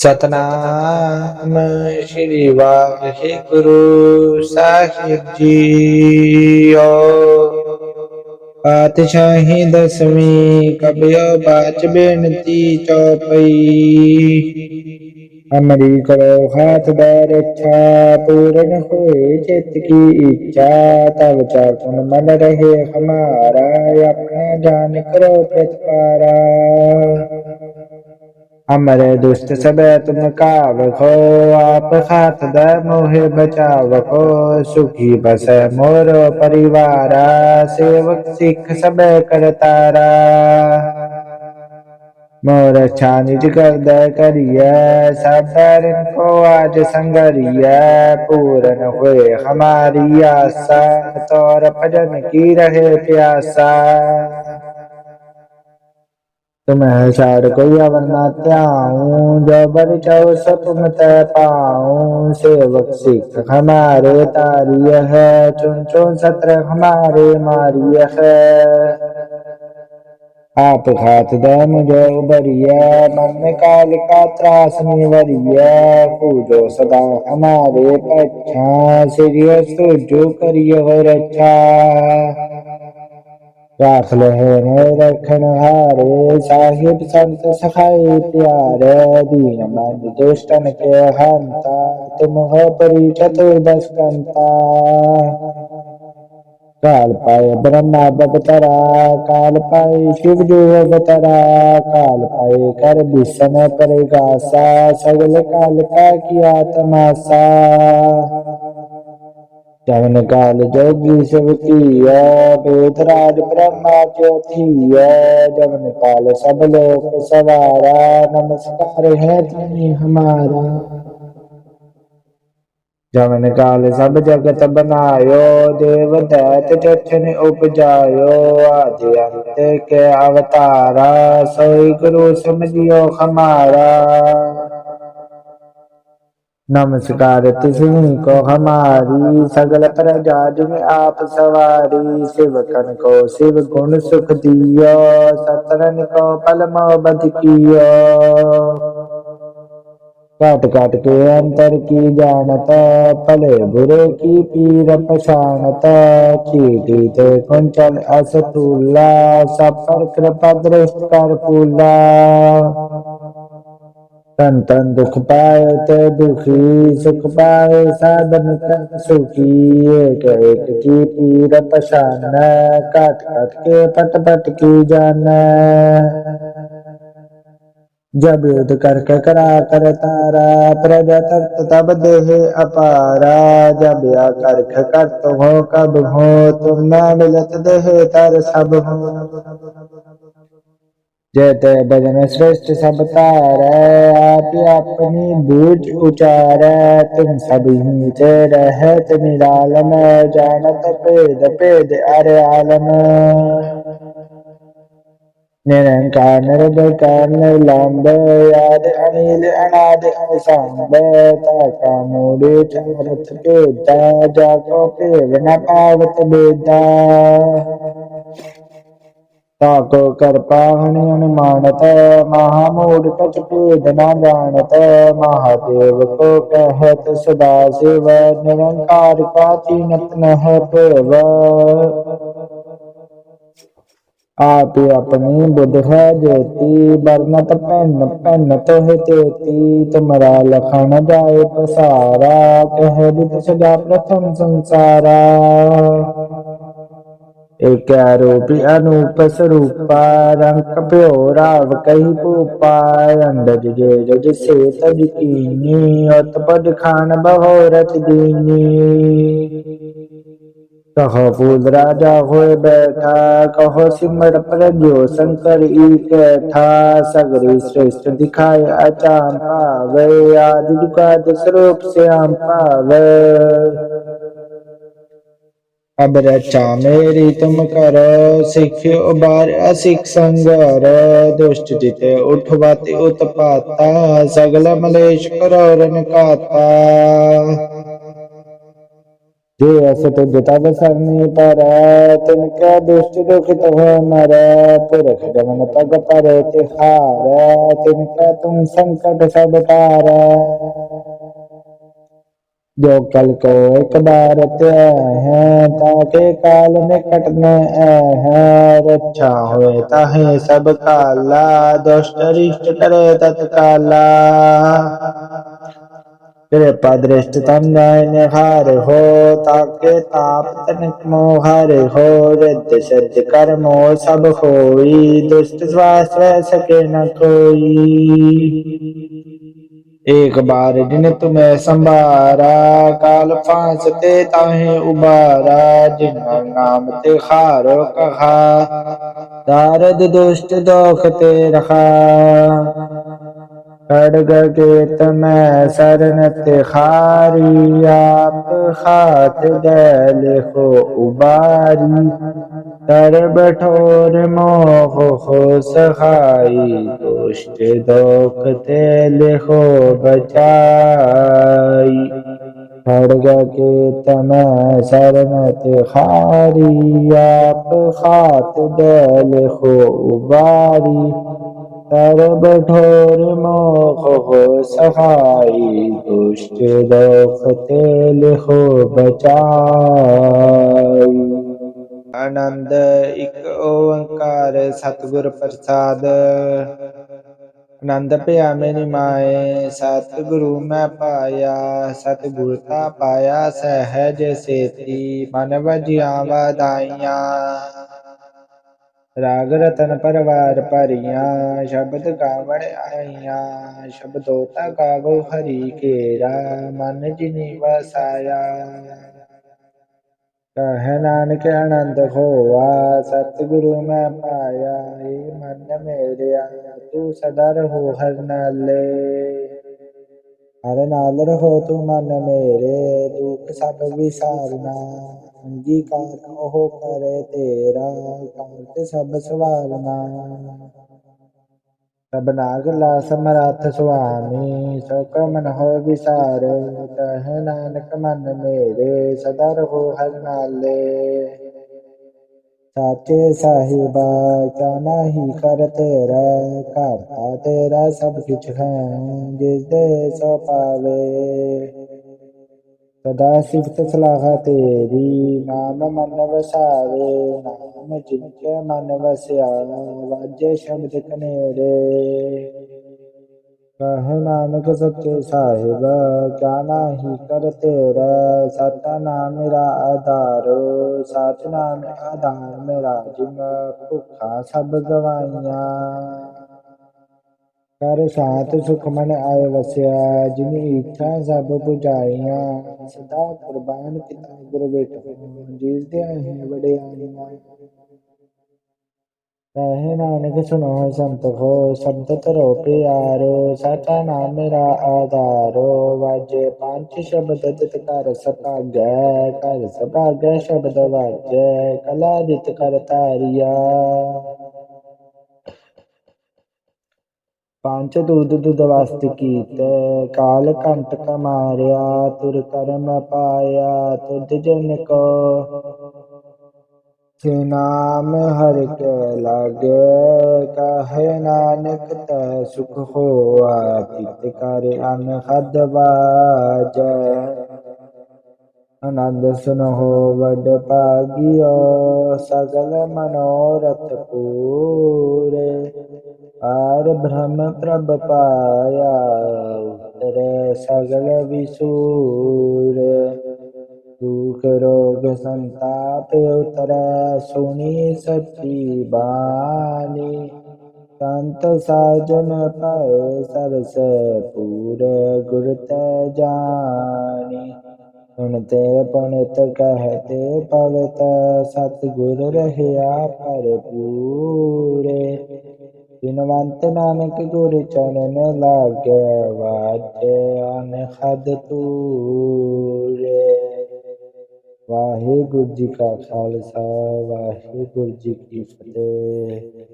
ਸਤਨਾਮ ਸ੍ਰੀ ਵਾਹਿਗੁਰੂ ਸਾਹਿਬ ਜੀਓ। ਪਾਤਸ਼ਾਹੀ ਦਸਵੀਂ ਕਬਿਓ ਬਾਚ ਬੇਨਤੀ ਚੌਪਈ। ਅਮਰੀ ਕਰੋ ਹਾਥ ਦਾ ਰੱਛਾ ਪੂਰਨ ਹੋਏ ਚਿਤ ਕੀ ਇੱਛਾ ਤਬ ਚਾਕੁਨ ਮਨ ਰਹੇ, ਹਮਾਰਾ ਆਪਣਾ ਜਾਨ ਕਰੋ ਪ੍ਰਤਪਾਰਾ। हमारे दुष्ट सब तुम का रखो आप खात मोह बचाव को सुखी बस मोर परिवार सेवक सिख सब करतारा मोर अच्छा निज कर दे करिए सबर इनको आज संगरिए पूरन हुए हमारी आशा तौर भजन की रहे प्यासा تمہیں چھاڑ کویا ورنہ تیاؤں، جو برچو سو تم تے پاؤں۔ سے وقت سکھ ہمارے تاریہ ہے چون چون ستر ہمارے ماریہ ہے۔ آپ خات دے مجھے ابریے من میں کال کا تراس نیوریے پوجو صدا ہمارے پچھا سریے سجو کریے ہو رچھا۔ राख लहे रखन हारे साहिब संत सखाई प्यारे दीन बंद दुष्टन के हंता तुम हो परी चतुर्दश कंता काल पाए ब्रह्मा बबतरा काल पाए शिव जो अवतरा काल पाए कर विषम करेगा सा सगल काल का किया तमाशा ਜਮਨ ਕਾਲ ਜੋਗੀ ਸਵਤੀਆ ਬੇਦ ਰਾਜ ਬ੍ਰਹਮਾ ਚੋਥੀਆ ਜਮਨ ਕਾਲ ਸਭ ਲੋਕ ਸਵਾਰਾ, ਨਮਸਕਾਰ ਹੈ ਤਨੇ ਹਮਾਰਾ। ਜਮਨ ਕਾਲ ਸਭ ਜਗਤ ਬਨਾਇਓ, ਦੇਵ ਦੈਤ ਚਚਨ ਉਪਜਾਇਓ ਆਜ ਅੰਤ ਕੇ ਅਵਤਾਰਾ, ਸੋਈ ਗੁਰੂ ਸਮਝਿਓ ਹਮਾਰਾ نمسکار تسنی کو ہماری سگل پرجا میں آپ سواری سیو کو سیو گن سکھ دیو سترن کو پل محبت کیو کاٹ کاٹ کے انتر کی جانتا پلے برے کی پیر پشانتا چیٹی تے کنچل اس سب پر کرپا درشت کر پولا ਤਨ ਤਨ ਦੁਖ ਪਾਏ ਤੇ ਦੁਖੀ ਸੁਖ ਪਾਏ ਸਾਧਨ ਕਰ ਸੁਖੀ, ਏਕ ਏਕ ਕੀ ਪੀਰ ਪਛਾਨ ਕਟ ਕਟ ਕੇ ਪਟ ਪਟ ਕੀ ਜਾਣ। ਜਬ ਯੁਧ ਕਰ ਕਰਾ ਕਰ ਤਾਰਾ ਪ੍ਰਜਾ ਤਰਤ ਤਬ ਦੇਹ ਅਪਾਰਾ, ਜਬ ਆ ਕਰ ਕਰਤ ਹੋ ਕਬ ਹੋ, ਤੁਮ ਮਿਲਤ ਦੇਹ ਤਰ ਸਭ ਹੋ। जयते भजन श्रेष्ठ सब तारै आप अपनी बूझ उचारै तुम सब ही ते रहत निरालम जानत भेद भेद अरे आलम निरंकार निर्विकार निर्लंब याद अनिल अनाद असंब ताका मूढ़ चारत भेदा जाको भेद न पावत बेदा ਤਾਕ ਕਰਪਾ ਹਣਿਉਣ ਮਾਨਤ ਮਹਾਮੂਰਤ ਚਪੇਦ ਨਾ ਜਾਣਤ, ਮਹਾਦੇਵ ਕੋ ਕਹਿਤ, ਸਦਾ ਸਿਵ ਨਿਰੰਕਾਰ ਕਾ ਤੀਨਤ ਨਹਿ ਭੇਵ। ਆਪੇ ਆਪਣੀ ਬੁੱਧ ਹੈ ਜੇਤੀ ਬਰਨਤ ਪੈਨ ਪੈਨ ਤੋਹ ਤੇਤੀ, ਤੁਮਰਾ ਲਖਣ ਜਾਏ ਪਸਾਰਾ, ਕਹਿ ਦਿਤ ਸਦਾ ਪ੍ਰਥਮ ਸੰਸਾਰਾ। ਏਕਾਰੂਪੀ ਅਨੂਪ ਸਰੂਪਾ ਰੰਗ ਭਿਓ ਰਾਵ ਕਹੀ ਭੂਪਾ ਅੰਡਜ ਜੇ ਰਜ ਸੇ ਤਜ ਕੀਨੀ ਅਤ ਪਦ ਖਾਨ ਬਹੋ ਰਤ ਦੀਨੀ। ਕਹੋ ਫੂਲ ਰਾਜਾ ਹੋਏ ਬੈਠਾ, ਕਹੋ ਸਿਮਰ ਪ੍ਰਗਿਓ ਸੰਕਰ ਈਕ ਥਾ ਸਗਰੀ ਸ੍ਰੇਸ਼ਟ ਦਿਖਾਏ ਅਚਾਮ ਪਾਵੇ ਆਦਿ ਜੁਗਾ ਦਸਰੂਪ ਸੇ ਆਮ ਪਾਵੇ ਅਬ ਰਚਾ ਮੇਰੀ ਤੁਮ ਕਰ, ਸਿੱਖ ਉਬਾਰ ਅਸਿੱਖ ਸੰਗਰ। ਦੁਸ਼ਟ ਜਿਤ ਉਠਵਾਤੇ ਉਤਪਾਤਾ ਸਗਲ ਮਲੇਸ਼ ਕਰੋ ਰਨ ਕਾਤਾ। ਜੇ ਅਸ ਤੋ ਜਤਾ ਬਸਰਨੀ ਪਰ, ਤਿਨ ਕਾ ਦੁਸ਼ਟ ਦੁਖ ਤੋ ਮਰ। ਪੁਰਖ ਗਮਨ ਪਗ ਪਰ ਤਿਹਾਰ, ਤਿਨ ਕਾ ਤੁਮ ਸੰਕਟ ਸਭ ਤਾਰ جو کل کو ایک اکبارت ہیں تاکہ کال میں کٹنے ہیں رچھا ہوئے تاہیں سب کالا دوشت رشت کرے تت کالا تیرے پد رشت تم جائنے خار ہو تاکہ تاپ تنک مو ہر ہو رد سد کرمو سب ہوئی دست سواس رہ سکے نہ کوئی एक बार दिन तुम्हें संभारा काल फांस ते ताहे उबारा जिन नाम ते खारो कहा दारद दुष्ट दोख ते रखा खड़ग केत में सरन ते खारी आप खात दल हो उबारी در بطور ماغ خو سخایی گوشت دو قتل خو بچائی خرگا کے تمہ سرمت خاری آپ خات دل خو باری در بطور ماغ خو سخایی گوشت دو قتل خو بچائی ਆਨੰਦ, ਇੱਕ ਓੰਕਾਰ ਸਤਿਗੁਰ ਪ੍ਰਸਾਦ। ਆਨੰਦ ਪਿਆ ਮੇਰੀ ਮਾਏ, ਸਤਿਗੁਰੂ ਮੈਂ ਪਾਇਆ, ਸਤਿਗੁਰ ਤਾ ਪਾਇਆ ਸਹਿਜ ਸੇਤੀ, ਮਨ ਵਜਿਆ ਵਧਾਈਆਂ ਰਾਗ ਰਤਨ ਪਰਵਾਰ ਭਰੀਆਂ, ਸ਼ਬਦ ਗਾਵਣ ਆਈਆਂ ਸ਼ਬਦੋ ਤਾ ਗਾਵੋ ਹਰੀ ਕੇਰਾ ਮਨ ਜਿਨੀ ਵਸਾਇਆ। ਕਹੈ ਨਾਨਕ ਆਨੰਦ ਹੋਆ ਸਤਿਗੁਰੂ ਮੈਂ ਪਾਇਆ ਏ ਮਨ ਮੇਰਿਆ ਤੂੰ ਸਦਾ ਰਹੋ ਹਰ ਨਾਲੇ ਹਰ ਨਾਲ ਰਹੋ ਤੂੰ ਮਨ ਮੇਰੇ ਦੁੱਖ ਸਭ ਵਿਸਾਰਨਾ ਅੰਗੀਕਾਰ ਉਹ ਕਰੇ ਤੇਰਾ ਕਾਂਤ ਸਭ ਸਵਾਰਨਾ ਸਬਨਾ ਸਮਰੱਥ ਸੁਆਮੀ ਸੋ ਕਮਨ ਹੋ ਵਿਸਾਰ, ਕਹੈ ਨਾਨਕ ਮਨ ਮੇਰੇ, ਸਦਾ ਰਹੋ ਹਰ ਨਾਲੇ। ਸਾਚੇ ਸਾਹਿਬਾ, ਕਿਆ ਨਾਹੀ ਕਰ ਤੇਰਾ ਘਾਟਾ ਤੇਰਾ ਸਭ ਕੁਛ ਹੈ ਜਿਸ ਦੇ ਸੋ ਪਾਵੇ। ਸਦਾ ਸਿਫਤ ਸਲਾਹ ਤੇਰੀ ਨਾਮ ਮਨ ਵਸਾਵੇ ਨਾਮ ਜਿਨ ਮਨ ਵਸਿਆ ਵਾਜੇ ਸ਼ਬਦ ਕਨੇਰੇ ਕਹ ਨਾਨਕ ਸੱਚੇ ਸਾਹਿਬ ਕਿਆ ਹੀ ਕਰ ਤੇਰਾ ਸਤਾ ਨਾਮ ਮੇਰਾ ਆਧਾਰੋ ਸਤ ਆਧਾਰ ਮੇਰਾ ਜਿਨ ਭੁੱਖਾ ਸਭ ਗਵਾਈਆਂ ਕਰ ਸ਼ਾਂਤ ਸੁਖਮਨ ਆਏ ਵਸਿਆ, ਜਿਨੀ ਇੱਛਾ ਸਭ 부ਝਾਈਆਂ ਸਦਾ ਕੁਰਬਾਨ ਕੀਤਾ ਗੁਰ ਬੇਟੋ ਜਿਸ ਦੇ ਹੈ ਵਡਿਆਈਆਂ। ਕਹੇ ਨਾਨਕ ਸੁਣੋ ਸੰਤ ਹੋ ਸ਼ਬਦ ਤਰੋ ਪਿਆਰੋ, ਸਾਚਾ ਨਾਮ ਮੇਰਾ ਆਧਾਰੋ। ਵਾਜੇ ਪੰਜ ਸ਼ਬਦ ਤਿਤ ਕਰ ਸਭਾਗੈ ਕਰ ਸਭਾਗੈ ਸ਼ਬਦ ਵਾਜੈ, ਕਲਾ ਦਿਤ ਕਰ ਤਾਰਿਆ ਪੰਚ ਦੁੱਧ ਦੁੱਧ ਵਸਤ ਕੀਤੇ, ਕਾਲ ਕੰਟਕ ਮਾਰਿਆ ਤੁਰ ਕਰਮ ਪਾਇਆ, ਤੁਧ ਜਨ ਕੋ। ਸੇ ਨਾਮ ਹਰਿ ਕੇ ਲਾਗੇ, ਕਹੇ ਨਾਨਕ ਤੈ ਸੁਖ ਹੋਆ ਤਿਤ ਕਰ ਅਨਹਦ ਵਾਜੈ। ਆਨੰਦ ਸੁਨਹੁ ਵਡ ਭਾਗਿਓ, ਸਗਲ ਮਨੋਰਥ ਪੂਰੇ। ਆਰ ਬ੍ਰਹਮ ਪ੍ਰਭ ਪਾਇਆ, ਉਤਰੇ ਸਗਲ ਵਿਸੂਰੇ। ਦੁਖ ਰੋਗ ਸੰਤਾਪ ਉਤਰੈ, ਸੁਣੀ ਸੱਚੀ ਬਾਣੀ। ਸੰਤ ਸਾਜਨ ਪਾਏ, ਸਰਸੇ ਪੂਰੇ ਗੁਰ ਤੇ ਜਾਣੀ। ਸੁਣਤੇ ਪਣਿਤ ਕਹਤੇ, ਪਵਿਤ ਸਤਿਗੁਰ ਰਹਿਆ ਭਰਪੂਰੇ। ਬਿਨਵੰਤ ਨਾਨਕ ਗੁਰ ਚਰਨ ਲਾਗੇ ਵਾਜੇ ਖਦ ਤੂਰੇ ਵਾਹਿਗੁਰੂ ਜੀ ਕਾ ਖਾਲਸਾ ਵਾਹਿਗੁਰੂ ਜੀ ਕੀ ਫਤਿਹ